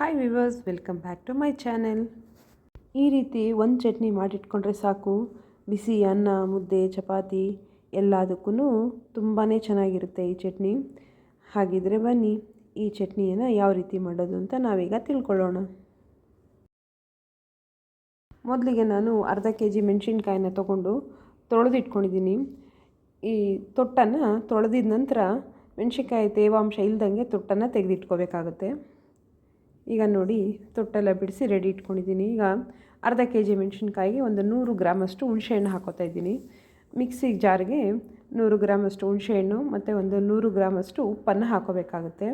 Hi viewers welcome back to my channel ಈ ರೀತಿ ಒಂದು ಚಟ್ನಿ ಮಾಡಿಟ್ಕೊಂಡ್ರೆ ಸಾಕು. ಬಿಸಿ ಅನ್ನ, ಮುದ್ದೆ, ಚಪಾತಿ ಎಲ್ಲದಕ್ಕೂ ತುಂಬಾ ಚೆನ್ನಾಗಿರುತ್ತೆ ಈ ಚಟ್ನಿ. ಹಾಗಿದ್ರೆ ಬನ್ನಿ, ಈ ಚಟ್ನಿಯನ್ನು ಯಾವ ರೀತಿ ಮಾಡೋದು ಅಂತ ನಾವೀಗ ತಿಳ್ಕೊಳ್ಳೋಣ. ಮೊದಲಿಗೆ ನಾನು ಅರ್ಧ ಕೆ ಜಿ ಮೆಣಸಿನ್ಕಾಯಿನ ತೊಗೊಂಡು ತೊಳೆದಿಟ್ಕೊಂಡಿದ್ದೀನಿ. ಈ ತೊಟ್ಟನ್ನು ತೊಳೆದಿದ ನಂತರ ಮೆಣಸಿನ್ಕಾಯಿ ತೇವಾಂಶ ಇಲ್ದಂಗೆ ತೊಟ್ಟನ್ನು ತೆಗೆದಿಟ್ಕೋಬೇಕಾಗುತ್ತೆ. ಈಗ ನೋಡಿ ತೊಟ್ಟೆಲ್ಲ ಬಿಡಿಸಿ ರೆಡಿ ಇಟ್ಕೊಂಡಿದ್ದೀನಿ. ಈಗ ಅರ್ಧ ಕೆ ಜಿ ಮೆಣಸಿನ್ಕಾಯಿಗೆ ಒಂದು ನೂರು ಗ್ರಾಮಷ್ಟು ಹುಣಸೆಹಣ್ಣು ಹಾಕೋತಾ ಇದ್ದೀನಿ. ಮಿಕ್ಸಿ ಜಾರ್ಗೆ ನೂರು ಗ್ರಾಮಷ್ಟು ಹುಣಸೆಹಣ್ಣು ಮತ್ತು ಒಂದು ನೂರು ಗ್ರಾಮಷ್ಟು ಉಪ್ಪನ್ನು ಹಾಕೋಬೇಕಾಗುತ್ತೆ.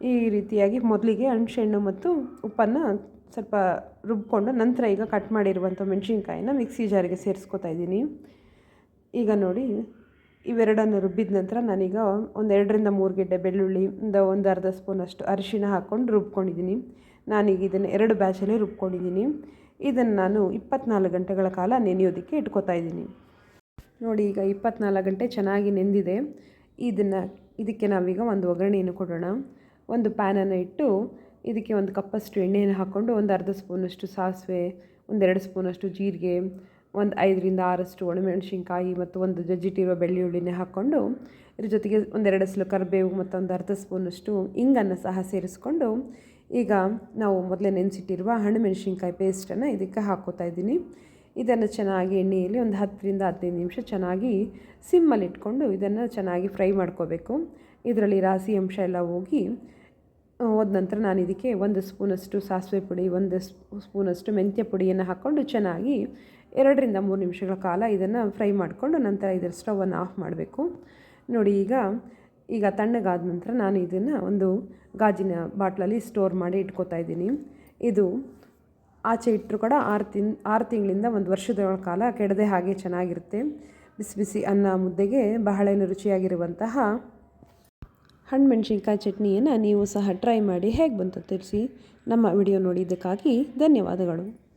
ಈ ರೀತಿಯಾಗಿ ಮೊದಲಿಗೆ ಹುಣಸೆಹಣ್ಣು ಮತ್ತು ಉಪ್ಪನ್ನು ಸ್ವಲ್ಪ ರುಬ್ಕೊಂಡು ನಂತರ ಈಗ ಕಟ್ ಮಾಡಿರುವಂಥ ಮೆಣಸಿನ್ಕಾಯಿನ ಮಿಕ್ಸಿ ಜಾರಿಗೆ ಸೇರಿಸ್ಕೊತಾ ಇದ್ದೀನಿ. ಈಗ ನೋಡಿ ಇವೆರಡನ್ನು ರುಬ್ಬಿದ ನಂತರ ನಾನೀಗ ಒಂದು ಎರಡರಿಂದ ಮೂರು ಗೆಡ್ಡೆ ಬೆಳ್ಳುಳ್ಳಿ ಒಂದು ಒಂದು ಅರ್ಧ ಸ್ಪೂನಷ್ಟು ಅರಿಶಿಣ ಹಾಕ್ಕೊಂಡು ರುಬ್ಕೊಂಡಿದ್ದೀನಿ. ನಾನೀಗ ಇದನ್ನು ಎರಡು ಬ್ಯಾಚಲ್ಲಿ ರುಬ್ಕೊಂಡಿದ್ದೀನಿ. ಇದನ್ನು ನಾನು ಇಪ್ಪತ್ನಾಲ್ಕು ಗಂಟೆಗಳ ಕಾಲ ನೆನೆಯೋದಕ್ಕೆ ಇಟ್ಕೋತಾ ಇದ್ದೀನಿ. ನೋಡಿ, ಈಗ ಇಪ್ಪತ್ನಾಲ್ಕು ಗಂಟೆ ಚೆನ್ನಾಗಿ ನೆಂದಿದೆ. ಇದನ್ನು, ಇದಕ್ಕೆ ನಾವೀಗ ಒಂದು ಒಗ್ಗರಣೆಯನ್ನು ಕೊಡೋಣ. ಒಂದು ಪ್ಯಾನನ್ನು ಇಟ್ಟು ಇದಕ್ಕೆ ಒಂದು ಕಪ್ಪಷ್ಟು ಎಣ್ಣೆಯನ್ನು ಹಾಕ್ಕೊಂಡು ಒಂದು ಅರ್ಧ ಸ್ಪೂನಷ್ಟು ಸಾಸಿವೆ, ಒಂದೆರಡು ಸ್ಪೂನಷ್ಟು ಜೀರಿಗೆ ಒಂದು ಐದರಿಂದ ಆರಷ್ಟು ಒಣಮೆಣಸಿನ್ಕಾಯಿ ಮತ್ತು ಒಂದು ಜಜ್ಜಿಟ್ಟಿರುವ ಬೆಳ್ಳುಳ್ಳಿನೇ ಹಾಕ್ಕೊಂಡು, ಇದ್ರ ಜೊತೆಗೆ ಒಂದೆರಡು ಸಲ ಕರಿಬೇವು ಮತ್ತು ಒಂದು ಅರ್ಧ ಸ್ಪೂನಷ್ಟು ಇಂಗನ್ನು ಸಹ ಸೇರಿಸ್ಕೊಂಡು, ಈಗ ನಾವು ಮೊದಲೇ ನೆನೆಸಿಟ್ಟಿರುವ ಹಣ್ಣು ಮೆಣಸಿನ್ಕಾಯಿ ಪೇಸ್ಟನ್ನು ಇದಕ್ಕೆ ಹಾಕೋತಾ ಇದ್ದೀನಿ. ಇದನ್ನು ಚೆನ್ನಾಗಿ ಎಣ್ಣೆಯಲ್ಲಿ ಒಂದು ಹತ್ತರಿಂದ ಹದಿನೈದು ನಿಮಿಷ ಚೆನ್ನಾಗಿ ಸಿಮ್ಮಲ್ಲಿ ಇಟ್ಕೊಂಡು ಇದನ್ನು ಚೆನ್ನಾಗಿ ಫ್ರೈ ಮಾಡ್ಕೋಬೇಕು. ಇದರಲ್ಲಿ ರಾಸಿ ಅಂಶ ಎಲ್ಲ ಹೋಗಿ ಹೋದ ನಂತರ ನಾನು ಇದಕ್ಕೆ ಒಂದು ಸ್ಪೂನಷ್ಟು ಸಾಸಿವೆ ಪುಡಿ, ಒಂದು ಸ್ಪೂನಷ್ಟು ಮೆಂತ್ಯ ಪುಡಿಯನ್ನು ಹಾಕ್ಕೊಂಡು ಚೆನ್ನಾಗಿ ಎರಡರಿಂದ ಮೂರು ನಿಮಿಷಗಳ ಕಾಲ ಇದನ್ನು ಫ್ರೈ ಮಾಡಿಕೊಂಡು ನಂತರ ಇದರ ಸ್ಟವನ್ನು ಆಫ್ ಮಾಡಬೇಕು. ನೋಡಿ, ಈಗ ಈಗ ತಣ್ಣಗಾದ ನಂತರ ನಾನು ಇದನ್ನು ಒಂದು ಗಾಜಿನ ಬಾಟ್ಲಲ್ಲಿ ಸ್ಟೋರ್ ಮಾಡಿ ಇಟ್ಕೋತಾ ಇದ್ದೀನಿ. ಇದು ಆಚೆ ಇಟ್ಟರು ಕೂಡ ಆರು ತಿನ್, ಆರು ತಿಂಗಳಿಂದ ಒಂದು ವರ್ಷದ ಕಾಲ ಕೆಡದೆ ಹಾಗೆ ಚೆನ್ನಾಗಿರುತ್ತೆ. ಬಿಸಿ ಬಿಸಿ ಅನ್ನ ಮುದ್ದೆಗೆ ಬಹಳ ರುಚಿಯಾಗಿರುವಂತಹ ಹಣ್ಣು ಮೆಣಸಿನ್ಕಾಯಿ ಚಟ್ನಿಯನ್ನು ನೀವು ಸಹ ಟ್ರೈ ಮಾಡಿ ಹೇಗೆ ಬಂತು ತಿಳಿಸಿ ನಮ್ಮ ವಿಡಿಯೋ ನೋಡಿದ್ದಕ್ಕಾಗಿ ಧನ್ಯವಾದಗಳು.